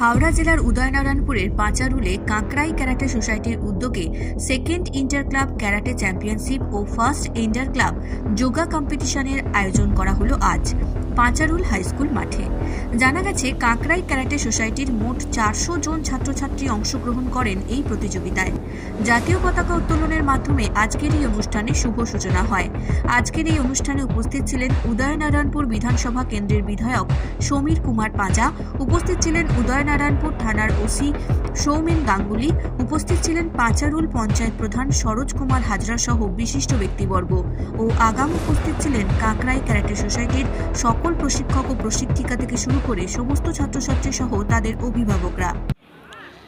হাওড়া জেলার উদয়নারায়ণপুরের পাঁচারুলে কাঁকড়াই ক্যারাটে সোসাইটির উদ্যোগে second inter club karate championship ও ফার্স্ট ইন্টার ক্লাব যোগা কম্পিটিশনের আয়োজন করা হলো আজ। পাঁচারুল হাই স্কুল মাঠে। জানা গেছে কাঁকড়াই ক্যারাটে সোসাইটির মোট চারশো জন ছাত্রছাত্রী অংশগ্রহণ করেন এই প্রতিযোগিতায়। জাতীয় পতাকা উত্তোলনের মাধ্যমে আজকের এই অনুষ্ঠানে শুভ সূচনা হয়। আজকের এই অনুষ্ঠানে উপস্থিত ছিলেন উদয়নারায়ণপুর বিধানসভা কেন্দ্রের বিধায়ক সমীর কুমার পাঁজা, উপস্থিত ছিলেন উদয়নারায়ণপুর থানার ওসি সৌমেন গাঙ্গুলি, উপস্থিত ছিলেন পাঁচারুল পঞ্চায়েত প্রধান সরোজ কুমার হাজরা সহ বিশিষ্ট ব্যক্তিবর্গ ও আগাম উপস্থিত ছিলেন কাঁকড়াই ক্যারাটে সোসাইটির সকল প্রশিক্ষক ও প্রশিক্ষিকা থেকে শুরু করে সমস্ত ছাত্রছাত্রী সহ তাদের অভিভাবকরা।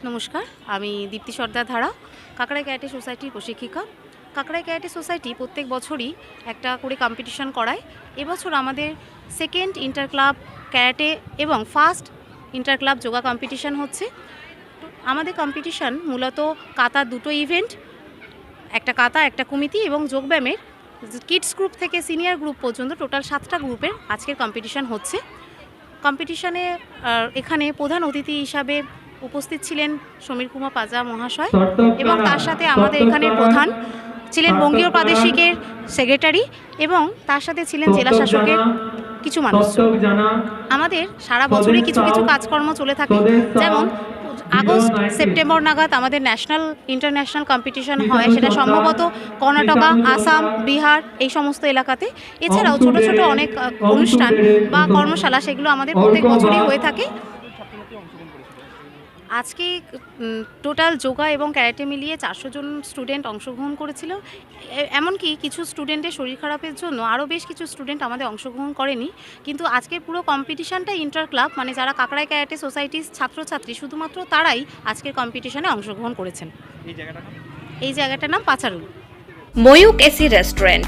নমস্কার, আমি দীপ্তি সর্দার ধারা, কাকড়াই ক্যারাটে সোসাইটির প্রশিক্ষিকা। কাকড়াই ক্যারাটে সোসাইটি প্রত্যেক বছরই একটা করে কম্পিটিশন করায়। এবছর আমাদের সেকেন্ড ইন্টার ক্লাব ক্যারাটে এবং first inter club yoga competition হচ্ছে। আমাদের কম্পিটিশন মূলত কাতার দুটো ইভেন্ট একটা কাতা, একটা কমিটি এবং যোগব্যায়ামের কিডস গ্রুপ থেকে সিনিয়র গ্রুপ পর্যন্ত টোটাল সাতটা গ্রুপের আজকের কম্পিটিশান হচ্ছে। কম্পিটিশানে এখানে প্রধান অতিথি হিসাবে উপস্থিত ছিলেন সমীর কুমার পাজা মহাশয় এবং তার সাথে আমাদের এখানের প্রধান ছিলেন বঙ্গীয় প্রাদেশিকের সেক্রেটারি এবং তার সাথে ছিলেন জেলা শাসকের কিছু মানুষ। আমাদের সারা বছরই কিছু কিছু কাজকর্ম চলে থাকে। যেমন আগস্ট সেপ্টেম্বর নাগাদ আমাদের ন্যাশনাল ইন্টারন্যাশনাল কম্পিটিশন হয়। সেটা সম্ভবত কর্ণাটকা আসাম বিহার এই সমস্ত এলাকাতে। এছাড়াও ছোট ছোট অনেক অনুষ্ঠান বা কর্মশালা সেগুলো আমাদের প্রত্যেক বছরই হয়ে থাকে। আজকে টোটাল যোগা এবং ক্যারাটে মিলিয়ে চারশো জন স্টুডেন্ট অংশগ্রহণ করেছিল। এমনকি কিছু স্টুডেন্টের শরীর খারাপের জন্য আরও বেশ কিছু স্টুডেন্ট আমাদের অংশগ্রহণ করেনি। কিন্তু আজকে পুরো কম্পিটিশনটা ইন্টার ক্লাব মানে যারা কাকড়াই ক্যারাটে সোসাইটির ছাত্রছাত্রী শুধুমাত্র তারাই আজকের কম্পিটিশনে অংশগ্রহণ করেছেন। এই জায়গাটার নাম? পাচারুল। Mayuk AC restaurant.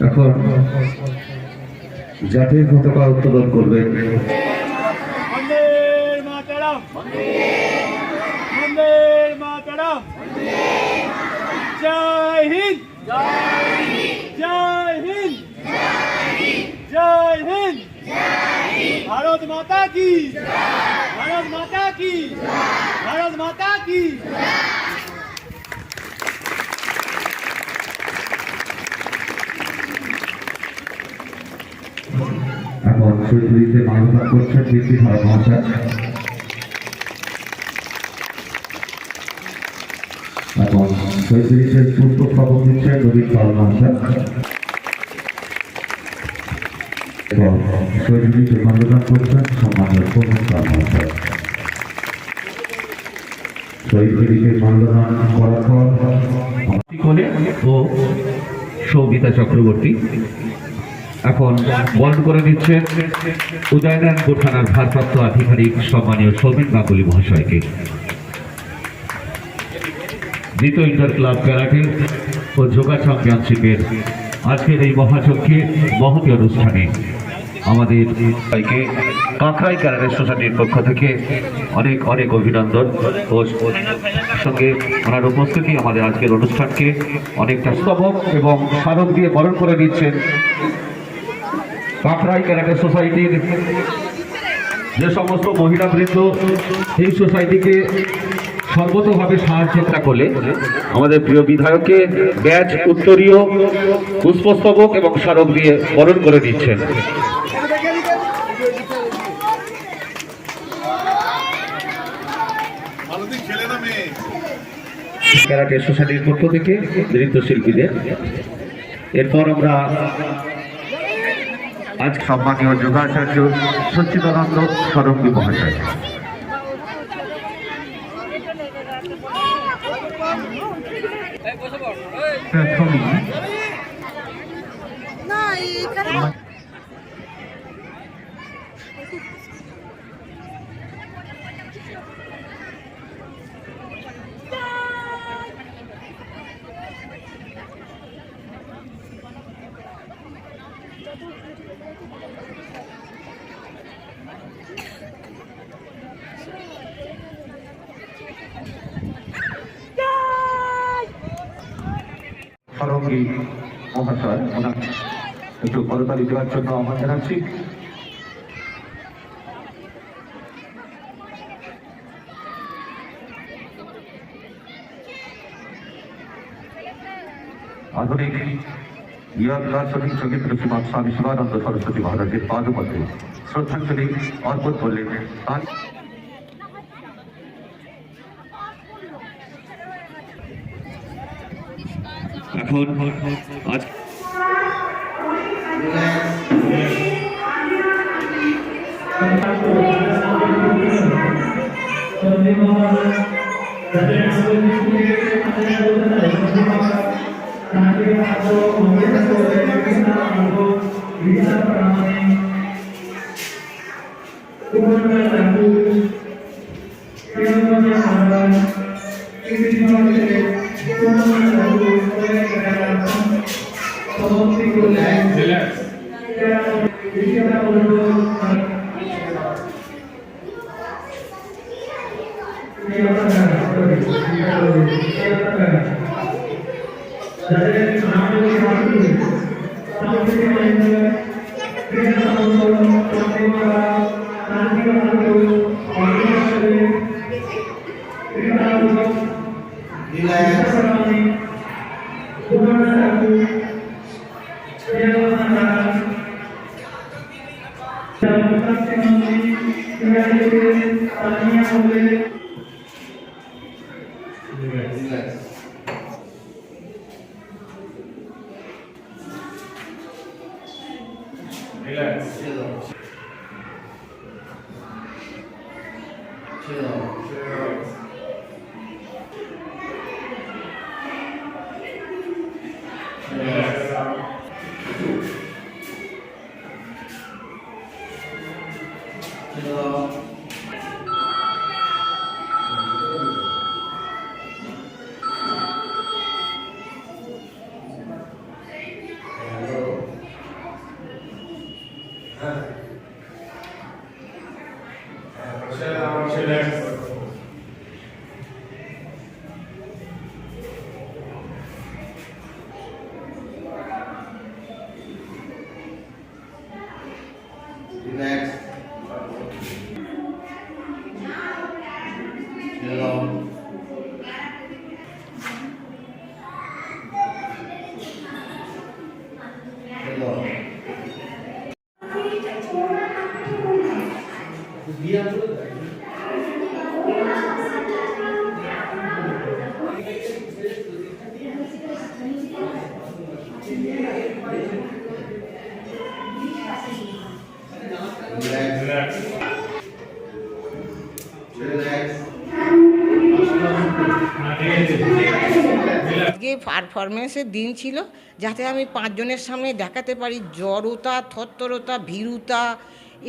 এখন জাতীয় পতাকা উত্তোলন হিন্দ ভারত মাতা কি? ভারত মাতা কি? ভারত মাতা কি? শহীদগুলিতে মানবতা করছেন বৃদ্ধি ভারত মহাশয় এখন শহীদগুলিতে পুষ্প খবর দিচ্ছেন রবীন পাল মহাশয় এবং শহীদগুলিতে মানবদান করছেন সম্মানীয় প্রমোদ পাল মহাশয় শহীদগুলিকে মানবদান করার পর ও সৌমিতা চক্রবর্তী এখন বন্ধ করে দিচ্ছেন উদয়নারায়ণপুর থানার ভারপ্রাপ্ত আধিকারিক সম্মানীয় সৌমিন গাঙ্গুলি মহাশয়কে। দ্বিতীয় ইন্টার ক্লাব ক্যারাটে ও যোগা চ্যাম্পিয়নশিপের আজকের এই মহাযজ্ঞে মহতি অনুষ্ঠানে আমাদের সবাইকে কাঁকড়াই ক্যারাটে সোসাইটির পক্ষ থেকে অনেক অনেক অভিনন্দন ও সঙ্গে ওনার উপস্থিতি আমাদের আজকের অনুষ্ঠানকে অনেকটা স্তবক এবং স্মারক দিয়ে বরণ করে দিচ্ছেন কাঁকড়াই ক্যারাটে সোসাইটির যে সমস্ত মহিলা মহিলাবৃন্দ এই সোসাইটিকে সর্বতভাবে সাহায্য করলে আমাদের প্রিয় বিধায়ককে ব্যাচ উত্তরীয়, পুষ্পস্তবক এবং স্মারক দিয়ে বরণ করে দিচ্ছেন। ক্যারাটে সোসাইটির পক্ষ থেকে নৃত্যশিল্পীদের। এরপর আমরা আজ সম্মানীয় যোগাচার্য সচ্চিদানন্দ সরঙ্গী মহাশয়। ছবি সহযোগী মহাশয় ওনার একটু করতালি দেওয়ার জন্য আহ্বান জানাচ্ছি আধুনিক ইয়াদ দার্শনিক চরিত্র শ্রীমান স্বামী শিবানন্দ সরস্বতী মহারাজের পাদপত্রে শ্রদ্ধাঞ্জলি অর্পণ করলেন এখন আজ 没事谢谢 আজকে পারফরমেন্সের দিন ছিল, যাতে আমি পাঁচজনের সামনে দেখাতে পারি জড়তা থত্তরতা ভীরুতা,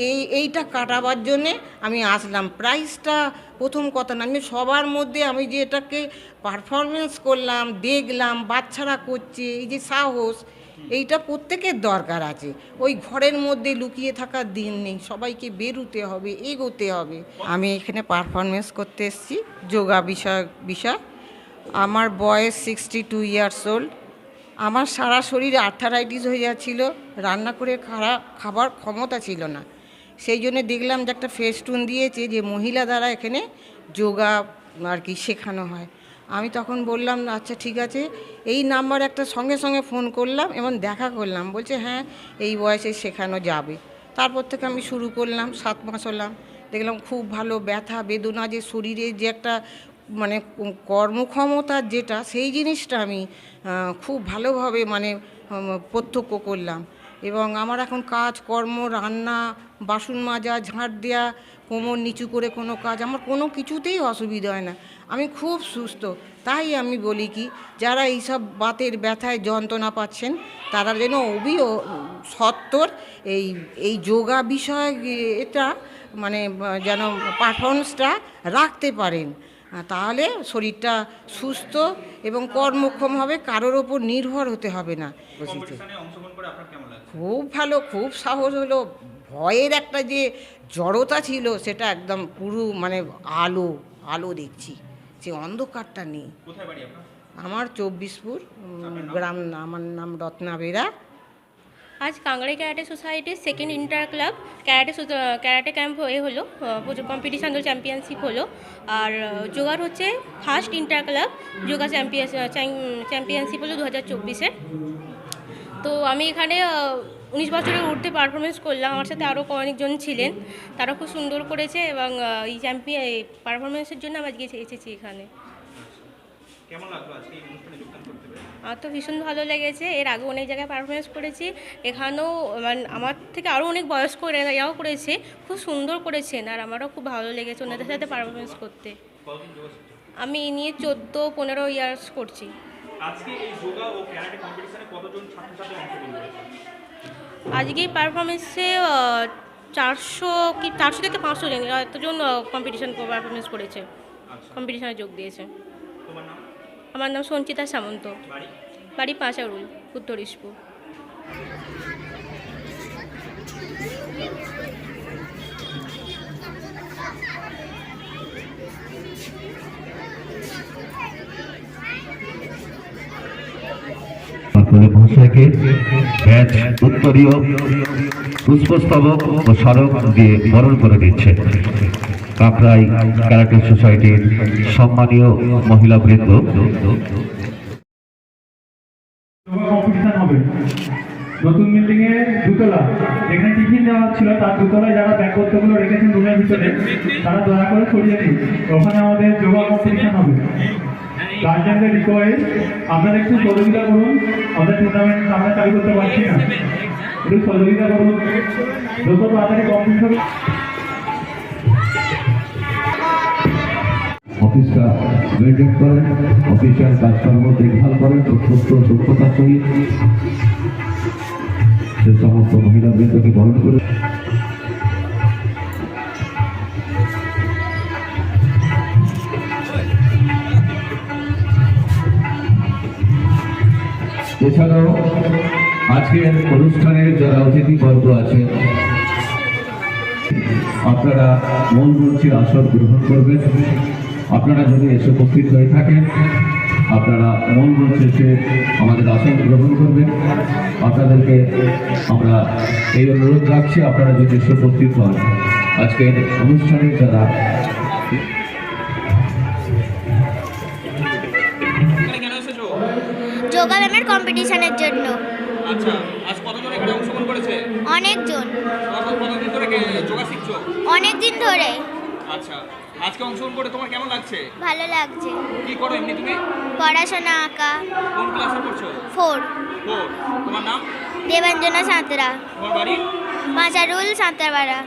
এই, এইটা কাটাবার জন্যে আমি আসলাম। প্রাইজটা প্রথম কথা না, আমি সবার মধ্যে আমি যে এটাকে পারফরমেন্স করলাম, দেখলাম, বাচ্চারা করছে, এই যে সাহস, এইটা প্রত্যেকের দরকার আছে। ওই ঘরের মধ্যে লুকিয়ে থাকার দিন নেই, সবাইকে বেরুতে হবে, এগোতে হবে। আমি এখানে পারফরমেন্স করতে এসেছি, যোগা বিষয় বিষয়। আমার বয়স সিক্সটি টু ইয়ার্স ওল্ড আমার সারা শরীরে আর্থারাইটিস হয়ে যাচ্ছিল, রান্না করে খারা, খাবার ক্ষমতা ছিল না। সেই জন্য দেখলাম যে একটা ফেস্টুন দিয়েছে যে মহিলা দ্বারা এখানে যোগা আর কি শেখানো হয়। আমি তখন বললাম আচ্ছা ঠিক আছে। এই নাম্বার একটা সঙ্গে সঙ্গে ফোন করলাম এবং দেখা করলাম। বলছে হ্যাঁ এই বয়সে শেখানো যাবে। তারপর থেকে আমি শুরু করলাম, সাত মাস হলাম। দেখলাম খুব ভালো ব্যথা, বেদনা যে শরীরে যে একটা মানে ক- কর্মক্ষমতার যেটা, সেই জিনিসটা আমি খুব ভালোভাবে মানে প্রত্যক্ষ করলাম। এবং আমার এখন কাজ, কর্ম, রান্না, বাসন মাজা, ঝাঁট দেওয়া কোমর নিচু করে কোনো কাজ, আমার কোনো কিছুতেই অসুবিধা হয় না। আমি খুব সুস্থ। তাই আমি বলি কি, যারা এইসব বাতের ব্যথায় যন্ত্রণা পাচ্ছেন, তারা যেন ও- সত্তর এই এই যোগা বিষয় এটা মানে যেন পারফরমেন্সটা রাখতে পারেন। তাহলে শরীরটা সুস্থ এবং কর্মক্ষম হবে কারোর ওপর নির্ভর হতে হবে না। খুব ভালো খুব সাহস হলো। ভয়ের একটা যে জড়তা ছিল সেটা একদম পুরো মানে আলো আলো দেখছি। সে অন্ধকারটা নেই। আমার চব্বিশপুর গ্রাম আমার নাম রত্না বেরা। আজ কাংড়াই ক্যারাটে সোসাইটির second inter club karate karate camp হয়ে হলো কম্পিটিশান চ্যাম্পিয়নশিপ হলো। আর যোগার হচ্ছে first inter club yoga champion championship হলো দু হাজার তো আমি এখানে উনিশ বছরের উঠতে পারফরমেন্স করলাম। আমার সাথে আরও অনেকজন ছিলেন। তারা খুব সুন্দর করেছে এবং এই চ্যাম্পিয়ন পারফরমেন্সের জন্য আমি আজকে এসে- এসেছি এখানে। কেমন লাগল আজকে অনুষ্ঠানে যোগদান করতে? আমার তো ভীষণ ভালো লেগেছে। এর আগে অনেক জায়গায় পারফরমেন্স করেছি। এখানেও মানে আমার থেকে আরও অনেক বয়স্ক এরাও করেছে খুব সুন্দর করেছেন আর আমারও খুব ভালো লেগেছে ওনাদের সাথে পারফরমেন্স করতে? আমি এই নিয়ে চোদ্দ পনেরো ইয়ার্স করছি। আজকে এই যোগা ও ক্যারাটে কম্পিটিশনে কতজন ছাত্রছাত্রী অংশগ্রহণ করেছে? আজকে পারফরমেন্সে চারশো কি চারশো থেকে পাঁচশো জন এতজন কম্পিটিশন পারফরমেন্স করেছে। কম্পিটিশনে যোগ দিয়েছে। আমার নাম সঞ্চিতা সামন্ত। বাড়ি? পাঁচারুল উত্তর ইস্পুর ব্যাচ উত্তরীয় পুষ্পস্তবক ও স্মারক দিয়ে বরণ করে দিচ্ছে। কাকরাই ক্যারাটে সোসাইটির সম্মানীয় মহিলা বৃন্দ। কম্পিটিশন হবে। নতুন বিল্ডিং এ দুতলা। যেখানে টিফিন দেওয়া ছিল তার দুতলায় যারা ব্যাগপত্রগুলো রেখেছেন রুমের ভিতরে, তারা দয়া করে সরিয়ে নিন। ওখানে আমাদের যোগা কম্পিটিশন হবে। গার্জেনদের রিকোয়েস্ট আপনারা একটু সহযোগিতা করুন। আমাদের টুর্নামেন্ট আমরা চালু করতে পারছি না। একটু সহযোগিতা করুন। যত তাড়াতাড়ি কম্পিটিশন অফিসটা মেনটেন করেন অফিসিয়াল কাজকর্ম দেখভাল করেন অত্যন্ত সভ্যতার সহিত সে সমস্ত মহিলা বৃন্দকে বরণ করে এছাড়াও আজকের অনুষ্ঠানের যারা অতিথিবর্গ আছেন, আপনারা মূল মঞ্চের আসন গ্রহণ করবেন। আপনারা যদি এসে উপস্থিত হয়ে থাকেন আপনারা মূল মঞ্চে এসে আমাদের আসন গ্রহণ করবেন। আপনাদেরকে আমরা এই অনুরোধ রাখছি আপনারা যদি এসে উপস্থিত হন। আজকের অনুষ্ঠানে যারা কম্পিটিশনের জন্য। আচ্ছা আজ কতজন এখানে অংশগ্রহণ করেছে? অনেকজন। কতদিন ধরে যোগা শিখছো অনেক দিন ধরে। আচ্ছা। আজকে অংশগ্রহণ করে তোমার কেমন লাগছে? ভালো লাগছে। কি করো এমনি তুমি? পড়াশোনা আঁকা। কোন ক্লাসে পড়ছো? ফোর। ও তোমার নাম? দেবাঞ্জনা সাঁতরা। তোমার বাড়ি? পাঁচারুল সাঁতরাপাড়া।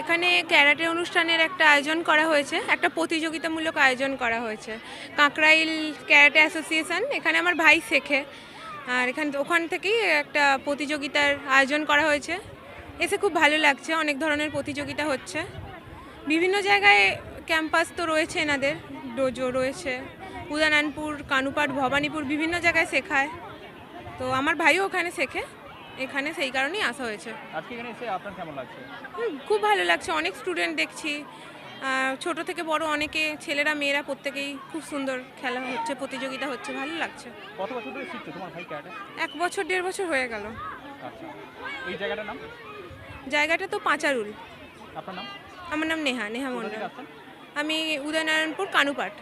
এখানে ক্যারাটে অনুষ্ঠানের একটা আয়োজন করা হয়েছে একটা প্রতিযোগিতামূলক আয়োজন করা হয়েছে। কাঁকড়াইল ক্যারাটে অ্যাসোসিয়েশন এখানে আমার ভাই শেখে। আর এখান ওখান থেকেই একটা প্রতিযোগিতার আয়োজন করা হয়েছে। এসে খুব ভালো লাগছে অনেক ধরনের প্রতিযোগিতা হচ্ছে। বিভিন্ন জায়গায় ক্যাম্পাস তো রয়েছে এনাদের ডোজো রয়েছে উদানানপুর কানুপাট ভবানীপুর বিভিন্ন জায়গায় শেখায়। তো আমার ভাইও ওখানে শেখে এখানে সেই কারণেই আসা হয়েছে। আজকে এখানে এসে আপনার কেমন লাগছে? হুম, খুব ভালো লাগছে অনেক স্টুডেন্ট দেখছি। ছোট থেকে বড় অনেকে ছেলেরা মেয়েরা প্রত্যেকেই খুব সুন্দর খেলা হচ্ছে প্রতিযোগিতা হচ্ছে ভালো লাগছে। কত বছর ধরে শিখছো তোমার ভাই ক্যারাটে এক বছর দেড় বছর হয়ে গেল। আচ্ছা এই জায়গাটার নাম? জায়গাটা তো পাঁচারুল। আপনার নাম? আমার নাম নেহা নেহা মন্ডল আমি উদয়নারায়ণপুর কানুপাট